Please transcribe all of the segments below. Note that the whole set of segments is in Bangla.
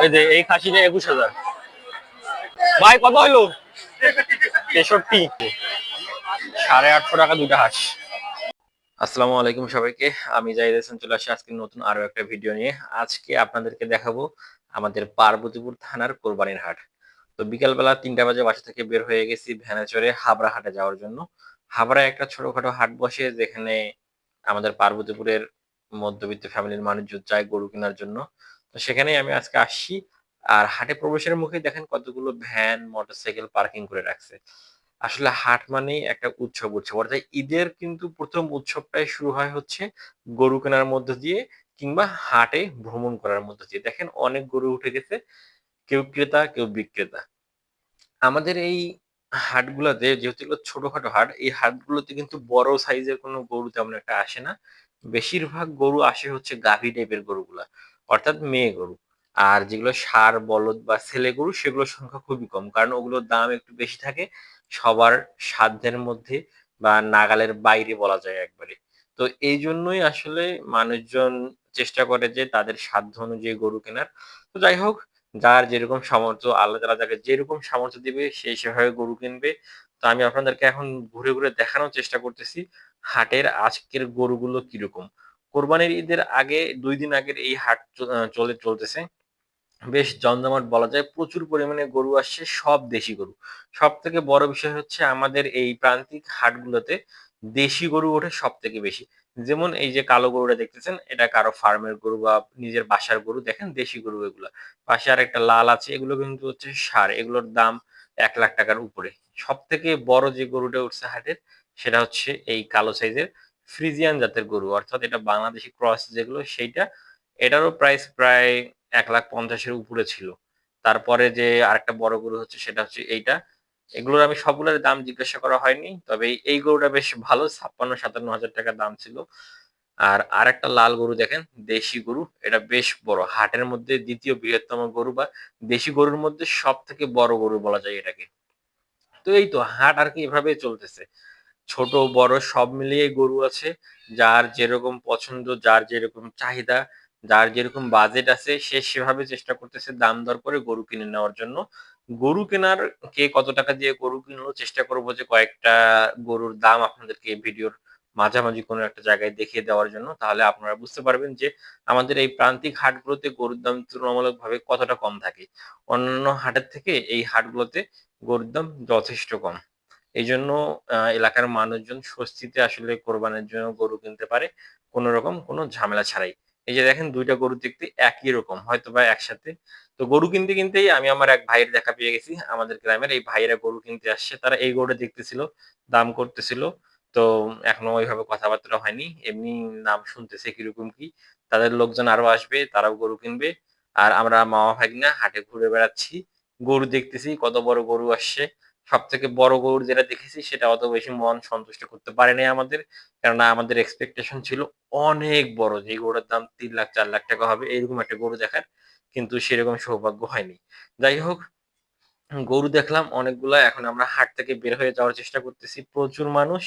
এই যে, এই খাসিটা একুশ হাজার। ভাই, কত তেষট্টি। সাড়ে আটশো টাকা দুটা হাঁস। আসসালামু আলাইকুম সবাইকে। আমি জাহিদ হাসান চলে আসি আজকে নতুন আরও একটা ভিডিও নিয়ে। আজকে আপনাদেরকে দেখাবো আমাদের পার্বতীপুর থানার কোরবানির হাট। তো বিকালবেলা তিনটা বাজে বাসা থেকে বের হয়ে গেছি ভ্যানে চড়ে হাবড়া হাটে যাওয়ার জন্য। হাবড়ায় একটা ছোটখাটো হাট বসে, যেখানে আমাদের পার্বতীপুরের মধ্যবিত্ত ফ্যামিলির মানুষজন যায় গরু কেনার জন্য। তো সেখানেই আমি আজকে আসছি। আর হাটে প্রবেশের মুখে দেখেন কতগুলো ভ্যান, মোটরসাইকেল পার্কিং করে রাখছে। আসলে হাট মানেই একটা উৎসব উৎসব। অর্থাৎ ঈদের কিন্তু প্রথম উৎসবটাই শুরু হয় হচ্ছে গরু কেনার মধ্য দিয়ে কিংবা হাটে ভ্রমণ করার মধ্য দিয়ে। দেখেন অনেক গরু উঠে গেছে, কেউ ক্রেতা, কেউ বিক্রেতা। আমাদের এই হাটগুলোতে যেহেতু ছোটখাটো হাট, এই হাটগুলোতে কিন্তু বড় সাইজের কোনো গরু তেমন একটা আসে না। বেশিরভাগ গরু আসে হচ্ছে গাভী টাইপের গরুগুলা। অর্থাৎ মেয়ে গরু। আর যেগুলো সার, বলদ বা ছেলে গরু, সেগুলোর সংখ্যা খুবই কম। কারণ ওগুলোর দাম একটু বেশি থাকে, সবার সাধ্যের মধ্যে বা নাগালের বাইরে বলা যায় একবারে। তো এই জন্যই আসলে মানুষজন চেষ্টা করে যে তাদের সাধ্য অনুযায়ী গরু কেনার। তো যাই হোক, যার যেরকম সামর্থ্য, আল্লাহ তালা যাকে যেরকম সামর্থ্য দিবে সেই সেভাবে গরু কিনবে। তো আমি আপনাদেরকে এখন ঘুরে ঘুরে দেখানোর চেষ্টা করতেছি, হাটের আজকের গরুগুলো কীরকম। কোরবানির ঈদের আগে, দুই দিন আগের এই হাট চলে চলতেছে। বেশ জমজমাট বলা যায়, প্রচুর পরিমাণে গরু আসছে, সব দেশি গরু। সব থেকে বড় বিষয় হচ্ছে আমাদের এই প্রান্তিক হাটগুলোতে দেশি গরু ওঠে সব থেকে বেশি। যেমন এই যে কালো গরুটা দেখতেছেন, এটা কারও ফার্মের গরু বা নিজের বাসার গরু, দেখেন দেশি গরু এগুলা। পাশে আর একটা লাল আছে, এগুলো কিন্তু হচ্ছে সার, এগুলোর দাম এক লাখ টাকার উপরে। সব থেকে বড় যে গরুটা উঠছে হাটের, সেটা হচ্ছে এই কালো সাইজের ফ্রিজিয়ান জাতের গরু, অর্থাৎ এটা বাংলাদেশি ক্রস যেগুলো, সেইটা এটারও প্রাইস প্রায় এক লাখ পঞ্চাশের উপরে ছিল। তারপরে যে আরেকটা বড় গরু হচ্ছে সেটা হচ্ছে এইটা। এগুলোর আমি সবগুলোর দাম জিজ্ঞাসা করা হয়নি, তবে এই- গরুটা বেশ ভালো, ছাপ্পান্ন সাতান্ন হাজার টাকা দাম ছিল। আর আরেকটা লাল গরু দেখেন, দেশি গরু, এটা বেশ বড়, হাটের মধ্যে দ্বিতীয় বৃহত্তম গরু বা দেশি গরুর মধ্যে সব থেকে বড় গরু বলা যায় এটাকে। তো এই তো হাট আর কি এভাবে চলতেছে। ছোট, বড় সব মিলিয়ে গরু আছে। যার যেরকম পছন্দ, যার যেরকম চাহিদা, যার যেরকম বাজেট আছে, সে সেভাবে চেষ্টা করতেছে দাম দর করে গরু কিনে নেওয়ার জন্য। গরু কেনার কে কত টাকা দিয়ে গরু কিনলো চেষ্টা করব যে কয়েকটা গরুর দাম আপনাদেরকে ভিডিওর মাঝামাঝি কোনো একটা জায়গায় দেখিয়ে দেওয়ার জন্য। তাহলে আপনারা বুঝতে পারবেন যে আমাদের এই প্রান্তিক হাটগুলোতে গরুর দাম তুলনামূলকভাবে কতটা কম থাকে। অন্যান্য হাটের থেকে এই হাটগুলোতে গরুর দাম যথেষ্ট কম। এই জন্য এলাকার মানুষজন স্বস্তিতে আসলে কোরবানের জন্য গরু কিনতে পারে। কোনো রকম কোনো ঝামেলা ছাড়াই। এই যে দেখেন দুইটা গরু দেখতে একই রকম, হয়তো বা একসাথে। তো গরু কিনতে কিনতেই আমি আমার এক ভাইয়ের দেখা পেয়ে গেছি, আমাদের গ্রামের এই ভাইয়েরা গরু কিনতে আসছে। তারা এই গরুটা দেখতেছিল, দাম করতেছিল। তো এখনও ওইভাবে কথাবার্তা হয়নি, এমনি নাম শুনতেছে কীরকম কি। তাদের লোকজন আরও আসবে, তারাও গরু কিনবে। আর আমরা মামা ভাগনা হাটে ঘুরে বেড়াচ্ছি, গরু দেখতেছি, কত বড় গরু আসছে। সব থেকে বড় গরু যেটা দেখেছি, সেটা অত বেশি মন সন্তুষ্ট করতে পারেনি আমাদের। কেননা আমাদের এক্সপেকটেশন ছিল অনেক বড় যে গরুটার দাম তিন লাখ, চার লাখ টাকা হবে, এরকম একটা গরু দেখার। কিন্তু সেরকম সৌভাগ্য হয়নি। যাই হোক, গরু দেখলাম, অনেকগুলা এখন আমরা হাট থেকে বের হয়ে যাওয়ার চেষ্টা করতেছি। প্রচুর মানুষ,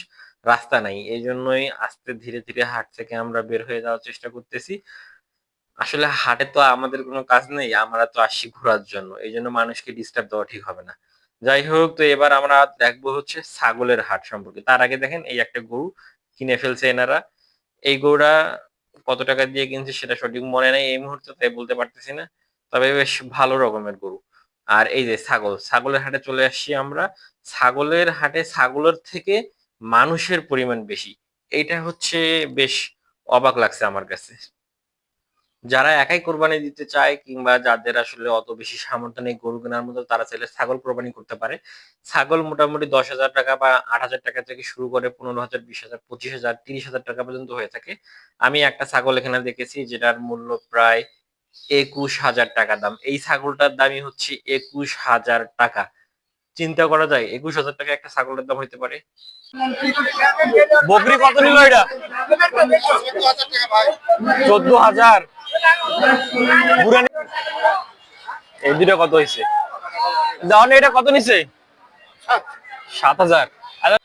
রাস্তা নাই। এই জন্যই আস্তে ধীরে ধীরে হাট থেকে আমরা বের হয়ে যাওয়ার চেষ্টা করতেছি। আসলে হাটে তো আমাদের কোনো কাজ নেই, আমরা তো আসি ঘোরার জন্য। এই জন্য মানুষকে ডিস্টার্ব দেওয়া ঠিক হবে না। যাই হোক তো এবার আমরা দেখব হচ্ছে ছাগলের হাট সম্পর্কে। তার আগে দেখেন, এই একটা গরু কিনে ফেলছে এনারা। এই গরুটা কত টাকা দিয়ে কিনছে সেটা সঠিক মনে নেই এই মুহূর্তে, তাই বলতে পারতেছি না। তবে বেশ ভালো রকমের গরু। আর এই যে ছাগল, ছাগলের হাটে চলে আসছি আমরা। ছাগলের হাটে ছাগলের থেকে মানুষের পরিমাণ বেশি। এটা হচ্ছে বেশ অবাক লাগছে আমার কাছে। যারা একাই কোরবানি দিতে চায় কিংবা যাদের আসলে অত বেশি সামর্থ্য নেই গরু কেনার মতো, তারা চাইলে ছাগল কোরবানি করতে পারে। ছাগল মোটামুটি দশ হাজার টাকা বা আট হাজার টাকা থেকে শুরু করে পনেরো হাজার, বিশ হাজার, পঁচিশ হাজার, তিরিশ হাজার টাকা পর্যন্ত হয়ে থাকে। আমি একটা ছাগল এখানে দেখেছি যেটার মূল্য প্রায় একুশ হাজার টাকা দাম। এই ছাগলটার দামই হচ্ছে একুশ হাজার টাকা। চিন্তা করা যায়, একুশ হাজার টাকা একটা ছাগলের দাম হইতে পারে। বকরি কত নিল এটা? চোদ্দ হাজার। এই দুটো কত হয়েছে দাওয়ানে এটা কত নিছে? সাত হাজার। আরে,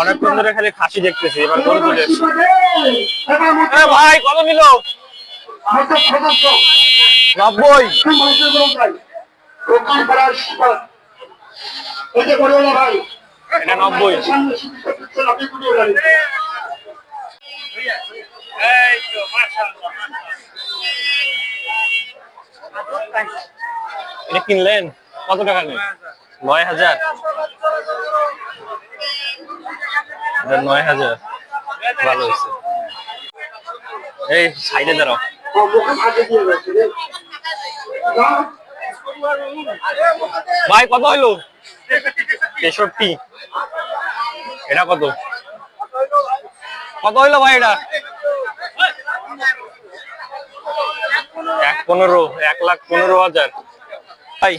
অনেকক্ষণ ধরে খালি খাসি দেখতেছি এবার গরু। এ ভাই কত নিল? নব্বই। এটা নব্বই। এটা কিনলেন? কত টাকা নেই নয় হাজার। নয় হাজার। ভালো হয়েছে। এই, সাইডে দাঁড়াও। ভাই, কত হইল তেষট্টি। এটা কত? কত হইল ভাই এটা? এক পনেরো এক লাখ পনেরো হাজার। ভাই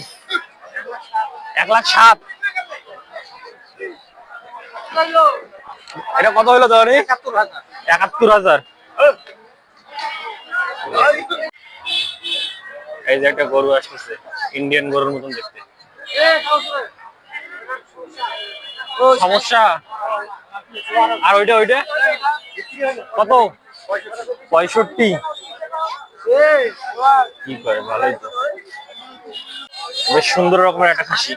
এক লাখ সাত। এটা কত হইল তাহলে? একাত্তর হাজার। এই যে একটা গরু আসতেছে ইন্ডিয়ান গরুর মতন দেখতে। সমস্যা? আর ওইটা ওইটা? কত? পঁয়ষট্টি। কি করে, ভালোই তো। বেশ সুন্দর রকমের একটা খাসি।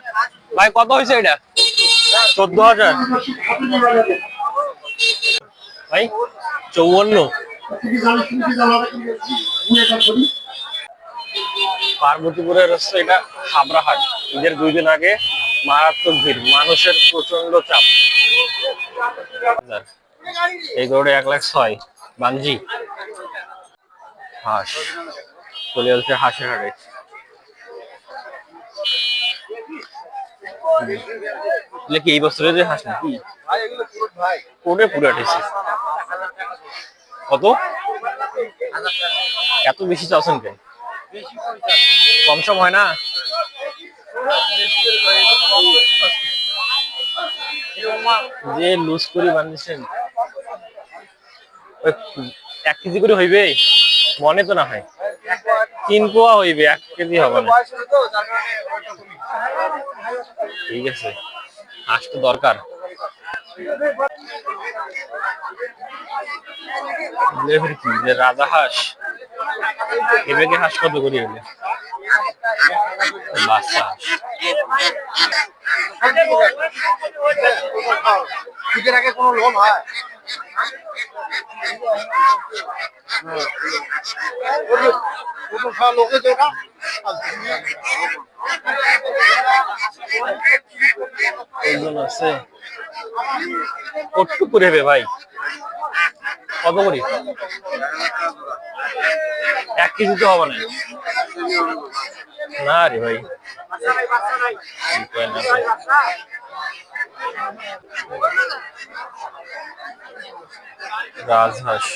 ভাই, কত হয়েছে এটা? চোদ্দ হাজার। ভাই চৌবন্ন পার্বতীপুরের হচ্ছে এটা হাবড়াহাট ঈদের দুই দিন আগে মারাত্মক ভিড়, মানুষের প্রচণ্ড চাপ। এই গরুটা এক লাখ ছয়। বাঞ্জি হাঁস। চলে যাচ্ছে হাঁসের হাটে। এগুলো কি এই বছরের যে হাঁস নাকি? কোটে পুরো উঠেছে কত? এত বেশি চাচ্ছেন কেন? কম সম হয় না? যে লুজ করে বানিয়েছেন এক কেজি করে হইবে? মনে তো না হয়। তিন পোয়া হইবে, এক কেজি হবে না। ঠিক আছে। হাঁস তো দরকার। রাজা হাঁস, এবারে হাঁস কত করি হইলে? বাচ্চা হাঁস। আগে কোনো লোন হয়? আছে। কট্টু করে হবে ভাই। কত করি এক কেজি তো হবে না। না রে ভাই। কি কয় না ভাই। রাজহাঁস।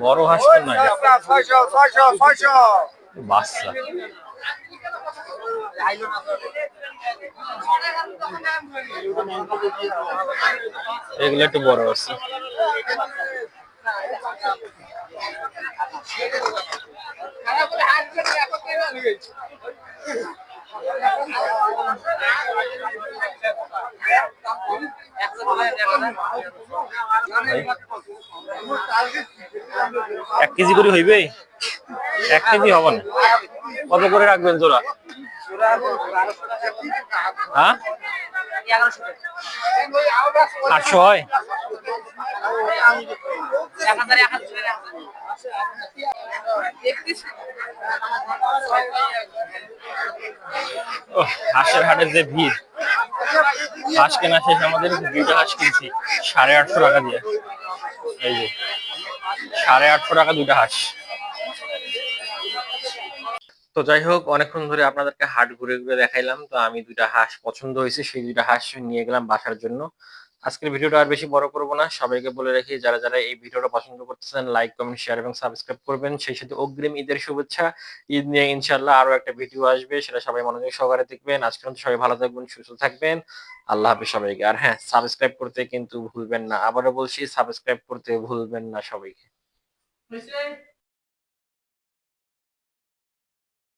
বড় হাঁস তো নাই। বাচ্চা। এগুলো একটু বড় আছে। এক কেজি করে হইবে? এক কেজি হবে না। কত করে রাখবেন জোড়া? হ্যাঁ? আটশো হয়? হাঁসের হাটের যে ভিড়। হাঁস কেনা শেষ, আমাদের দুইটা হাঁস কিনছি, সাড়ে আটশো টাকা দিয়ে। এই যে, সাড়ে আটশো টাকা দুইটা হাঁস। তো যাই হোক, অনেকক্ষণ ধরে আপনাদেরকে হাট ঘুরে ঘুরে দেখাইলাম। তো আমি দুইটা হাঁস পছন্দ হয়েছে, সেই দুইটা হাঁস নিয়ে গেলাম বাসার জন্য। আজকের ভিডিওটা আর বেশি বড় করব না। সবাইকে বলে রাখি, যারা যারা এই ভিডিওটা পছন্দ করতেছেন লাইক কমেন্ট শেয়ার এবং সাবস্ক্রাইব করবেন। সেই সাথে অগ্রিম ঈদের শুভেচ্ছা। ঈদ নিয়ে ইনশাল্লাহ আরও একটা ভিডিও আসবে, সেটা সবাই মনোযোগ সহকারে দেখবেন। আজকের মতো সবাই ভালো থাকবেন, সুস্থ থাকবেন। আল্লাহ হাফিজ সবাইকে। আর হ্যাঁ সাবস্ক্রাইব করতে কিন্তু ভুলবেন না। আবারও বলছি সাবস্ক্রাইব করতে ভুলবেন না সবাইকে।